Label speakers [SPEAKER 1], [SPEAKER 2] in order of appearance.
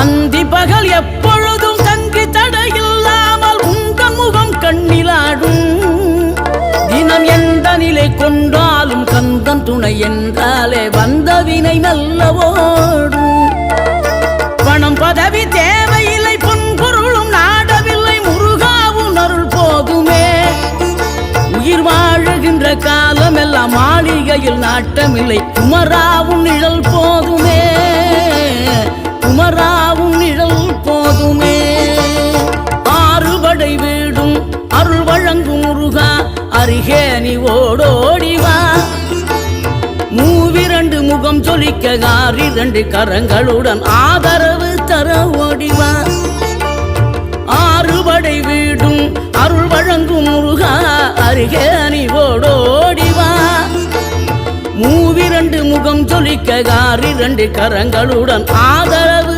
[SPEAKER 1] அந்தி பகல் எப்பொழுதும் தங்கி தடையில்லாமல் உங்கள் முகம் கண்ணிலாடும். தினம் எந்த நிலை கொண்டாலும் கந்தன் துணை என்றாலே வந்த வினை நல்ல ஓடும் பணம் பதவி தேவையில்லை பொன்பொருளும் நாடவில்லை முருகாவும் அருள் போதுமே உயிர் வாழுகின்ற காலம் எல்லாம் மாளிகையில் நாட்டமில்லை குமராவும் நிழல் போதும் ஆறுபடை வீடும். அருள் வழங்கும் முருகா அருகே நீ ஓடோடிவா மூவிரண்டு முகம் ஜொலிக்க ஆறிரண்டு கரங்களுடன் ஆதரவு தர ஓடிவா ஆறுபடை வீடும் அருள் வழங்கும் முருகா அருகே நீ ஓடோடிவா மூவிரண்டு முகம் ஜொலிக்க ஆறிரண்டு கரங்களுடன் ஆதரவு